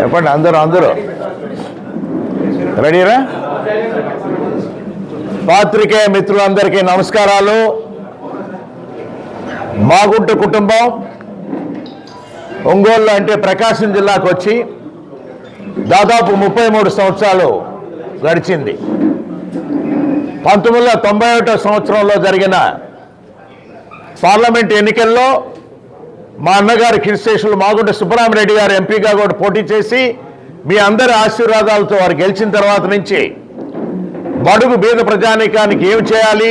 చెప్పండి అందరూ అందరూ. రెడీరా? పాత్రికేయ మిత్రులందరికీ నమస్కారాలు. మాగుంట కుటుంబం ఒంగోలు అంటే ప్రకాశం జిల్లాకు వచ్చి దాదాపు ముప్పై మూడు సంవత్సరాలు గడిచింది. పంతొమ్మిది వందల తొంభై ఒకటో సంవత్సరంలో జరిగిన పార్లమెంట్ ఎన్నికల్లో మా అన్నగారు కిరిశేషులు మాగుంట సుబ్బరామరెడ్డి గారు ఎంపీగా కూడా పోటీ చేసి మీ అందరి ఆశీర్వాదాలతో వారు గెలిచిన తర్వాత నుంచి బడుగు బీద ప్రజానీకానికి ఏం చేయాలి?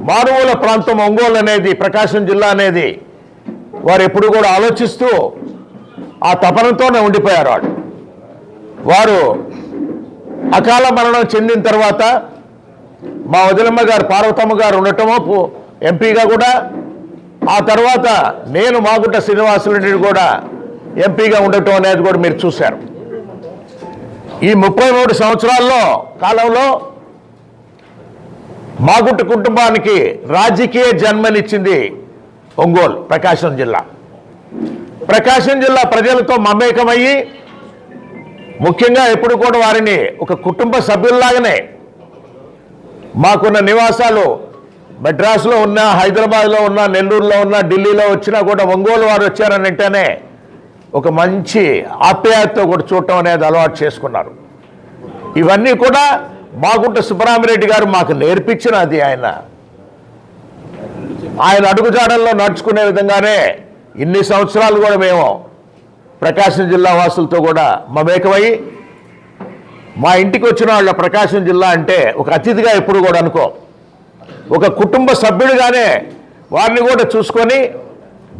మారుమూల ప్రాంతం ఒంగోలు అనేది ప్రకాశం జిల్లా అనేది వారు ఎప్పుడు కూడా ఆలోచిస్తూ ఆ తపనతోనే ఉండిపోయారు వాడు వారు అకాల మరణం చెందిన తర్వాత మా వదిలమ్మ గారు పార్వతమ్మ గారు ఉండటమో ఎంపీగా కూడా ఆ తర్వాత నేను మాగుంట శ్రీనివాసులు కూడా ఎంపీగా ఉండటం అనేది కూడా మీరు చూశారు. ఈ ముప్పై మూడు సంవత్సరాల్లో కాలంలో మాగుంట కుటుంబానికి రాజకీయ జన్మనిచ్చింది ఒంగోలు ప్రకాశం జిల్లా. ప్రకాశం జిల్లా ప్రజలతో మమేకమయ్యి ముఖ్యంగా ఎప్పుడు కూడా వారిని ఒక కుటుంబ సభ్యుల్లాగానే మాకున్న నివాసాలు మెడ్రాస్లో ఉన్న హైదరాబాద్లో ఉన్న నెల్లూరులో ఉన్న ఢిల్లీలో వచ్చినా కూడా ఒంగోలు వారు వచ్చారని అంటేనే ఒక మంచి ఆప్యాయతతో కూడా చూడటం అనేది అలవాటు చేసుకున్నారు. ఇవన్నీ కూడా మాగుంట సుబ్బరామిరెడ్డి గారు మాకు నేర్పించినది ఆయన. ఆయన అడుగుజాడల్లో నడుచుకునే విధంగానే ఇన్ని సంవత్సరాలు కూడా మేము ప్రకాశం జిల్లా వాసులతో కూడా మమేకమై మా ఇంటికి వచ్చిన వాళ్ళ ప్రకాశం జిల్లా అంటే ఒక అతిథిగా ఎప్పుడు కూడా అనుకో ఒక కుటుంబ సభ్యుడిగానే వారిని కూడా చూసుకొని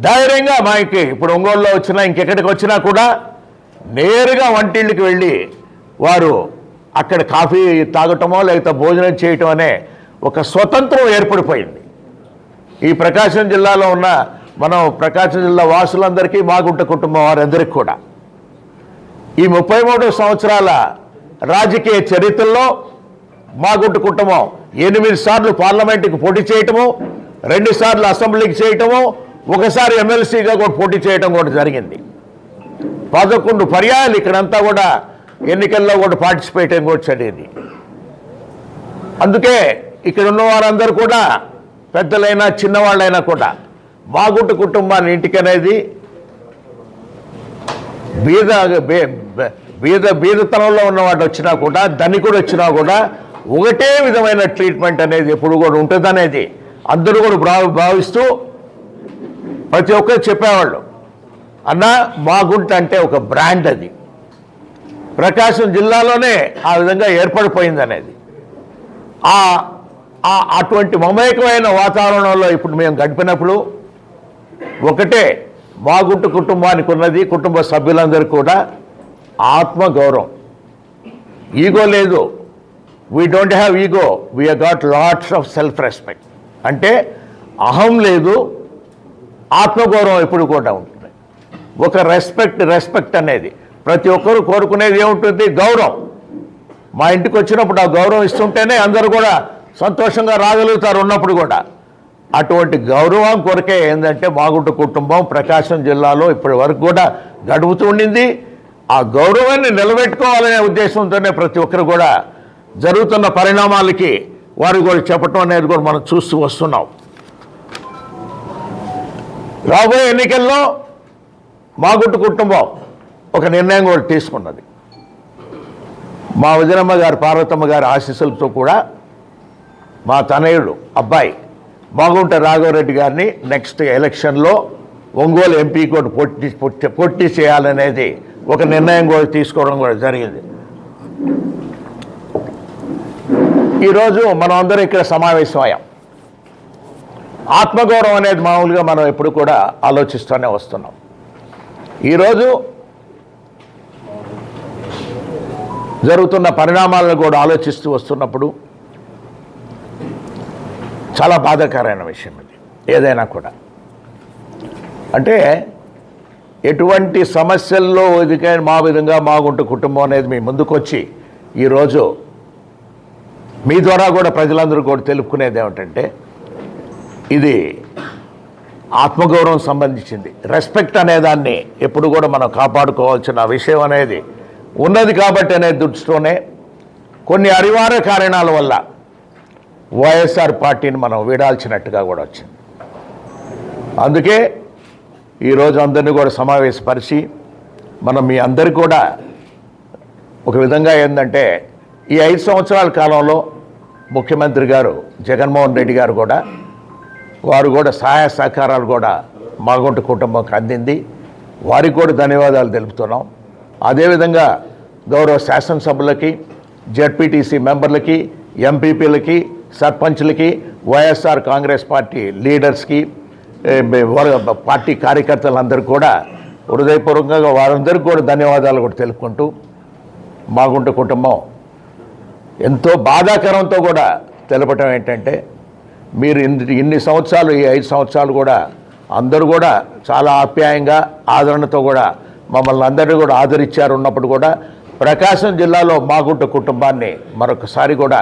ధైర్యంగా మాకి ఇప్పుడు ఒంగోలులో వచ్చినా ఇంకెక్కడికి వచ్చినా కూడా నేరుగా వంటిళ్ళకి వెళ్ళి వారు అక్కడ కాఫీ తాగటమో లేకపోతే భోజనం చేయటం అనే ఒక స్వతంత్రం ఏర్పడిపోయింది. ఈ ప్రకాశం జిల్లాలో ఉన్న మనం ప్రకాశం జిల్లా వాసులందరికీ మాగుంట కుటుంబం వారందరికీ కూడా. ఈ ముప్పై సంవత్సరాల రాజకీయ చరిత్రలో మా గుట్టు కుటుంబం ఎనిమిది సార్లు పార్లమెంటుకి పోటీ చేయటము రెండు సార్లు అసెంబ్లీకి చేయటము ఒకసారి ఎమ్మెల్సీగా కూడా పోటీ చేయటం కూడా జరిగింది. పదకొండు పర్యాయాలు ఇక్కడంతా కూడా ఎన్నికల్లో కూడా పార్టిసిపేట్ కూడా చదివింది అందుకే ఇక్కడ ఉన్న వారందరూ కూడా పెద్దలైనా చిన్నవాళ్ళైనా కూడా మాగుంట కుటుంబాన్ని ఇంటికి అనేది బీద బే- బీద బీదతనంలో ఉన్నవాడు వచ్చినా కూడా ధనికుడు వచ్చినా కూడా ఒకటే విధమైన ట్రీట్మెంట్ అనేది ఎప్పుడు కూడా ఉంటుందనేది అందరూ కూడా భావ భావిస్తూ ప్రతి ఒక్కరు చెప్పేవాళ్ళు. అన్న మాగుంట అంటే ఒక బ్రాండ్ అది. ప్రకాశం జిల్లాలోనే ఆ విధంగా ఏర్పడిపోయింది అనేది ఆ అటువంటి మమేకమైన వాతావరణంలో ఇప్పుడు మేము గడిపినప్పుడు ఒకటే మాగుంటు కుటుంబానికి ఉన్నది కుటుంబ సభ్యులందరూ కూడా ఆత్మ గౌరవం ఈగో లేదు. We don't have ego we got lots of self respect అంటే అహం లేదు ఆత్మగౌరవం ఎప్పుడు కూడా ఉంటుంది. ఒక రెస్పెక్ట్ రెస్పెక్ట్ అనేది. ప్రతి ఒక్కరు కోరుకునేది ఏముంటుంది? గౌరవం. మా ఇంటికి వచ్చినప్పుడు ఆ గౌరవం ఇస్తుంటేనే అందరూ కూడా సంతోషంగా రాగలుగుతారు ఉన్నప్పుడు కూడా. అటువంటి గౌరవం కొరకే ఏంటంటే మాగుంట కుటుంబం ప్రకాశం జిల్లాలో ఇప్పటి వరకు కూడా గడుపుతూ ఉండింది. ఆ గౌరవాన్ని నిలబెట్టుకోవాలనే ఉద్దేశంతోనే ప్రతి ఒక్కరు కూడా జరుగుతున్న పరిణామాలకి వారు కూడా చెప్పటం అనేది కూడా మనం చూస్తూ వస్తున్నాం. రాబోయే ఎన్నికల్లో మాగుంట కుటుంబం ఒక నిర్ణయం కూడా తీసుకున్నది. మా వదినమ్మ గారు పార్వతమ్మ గారి ఆశీస్సులతో కూడా మా తనయుడు అబ్బాయి మాగుంట రాఘవరెడ్డి గారిని నెక్స్ట్ ఎలక్షన్లో ఒంగోలు ఎంపీ కూడా పోటీ- పోటీ చేయాలనేది ఒక నిర్ణయం కూడా తీసుకోవడం కూడా జరిగింది. ఈరోజు మనం అందరం ఇక్కడ సమావేశం అయ్యాం ఆత్మగౌరవం అనేది మామూలుగా మనం ఎప్పుడు కూడా ఆలోచిస్తూనే వస్తున్నాం. ఈరోజు జరుగుతున్న పరిణామాలను కూడా ఆలోచిస్తూ వస్తున్నప్పుడు చాలా బాధాకరమైన విషయం ఇది ఏదైనా కూడా. అంటే ఎటువంటి సమస్యల్లో ఇదికైనా మా విధంగా మాగుంట కుటుంబం అనేది మీ ముందుకొచ్చి ఈరోజు మీ ద్వారా కూడా ప్రజలందరూ కూడా తెలుపుకునేది ఏమిటంటే ఇది ఆత్మగౌరవం సంబంధించింది. రెస్పెక్ట్ అనేదాన్ని ఎప్పుడు కూడా మనం కాపాడుకోవాల్సిన విషయం అనేది ఉన్నది కాబట్టి అనే దృష్టితోనే కొన్ని అనివార్య కారణాల వల్ల వైఎస్ఆర్ పార్టీని మనం వీడాల్సినట్టుగా కూడా వచ్చింది. అందుకే ఈరోజు అందరినీ కూడా సమావేశపరిచి మనం మీ అందరికీ కూడా ఒక విధంగా ఏంటంటే ఈ ఐదు సంవత్సరాల కాలంలో ముఖ్యమంత్రి గారు జగన్మోహన్ రెడ్డి గారు కూడా వారు కూడా సహాయ సహకారాలు కూడా మాగుంట కుటుంబంకి అందింది. వారికి కూడా ధన్యవాదాలు తెలుపుతున్నాం. అదేవిధంగా గౌరవ శాసనసభ్యులకి జడ్పీటీసీ మెంబర్లకి ఎంపీపీలకి సర్పంచ్లకి వైఎస్ఆర్ కాంగ్రెస్ పార్టీ లీడర్స్కి పార్టీ కార్యకర్తలందరూ కూడా హృదయపూర్వకంగా వారందరికీ కూడా ధన్యవాదాలు కూడా తెలుపుకుంటూ మాగుంట కుటుంబం ఎంతో బాధాకరంతో కూడా తెలపటం ఏంటంటే మీరు ఇన్ని ఇన్ని సంవత్సరాలు ఈ ఐదు సంవత్సరాలు కూడా అందరూ కూడా చాలా ఆప్యాయంగా ఆదరణతో కూడా మమ్మల్ని అందరినీ కూడా ఆదరించారు ఉన్నప్పుడు కూడా ప్రకాశం జిల్లాలో మాగుంట కుటుంబాన్ని మరొకసారి కూడా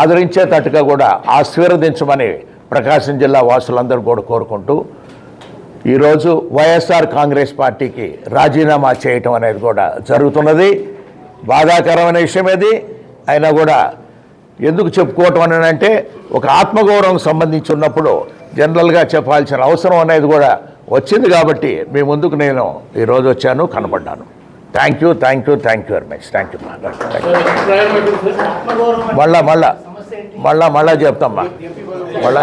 ఆదరించేటట్టుగా కూడా ఆశీర్వదించమని ప్రకాశం జిల్లా వాసులందరూ కూడా కోరుకుంటూ ఈరోజు వైఎస్ఆర్ కాంగ్రెస్ పార్టీకి రాజీనామా చేయటం అనేది కూడా జరుగుతున్నది. బాధాకరమైన విషయం ఇది అయినా కూడా ఎందుకు చెప్పుకోవటం అని అంటే ఒక ఆత్మగౌరవం సంబంధించి ఉన్నప్పుడు జనరల్గా చెప్పాల్సిన అవసరం అనేది కూడా వచ్చింది కాబట్టి మీ ముందుకు నేను ఈరోజు వచ్చాను కనపడ్డాను thank you thank you thank you very much thank you మళ్ళా మళ్ళా మళ్ళా మళ్ళా చెప్తామ్మా మళ్ళా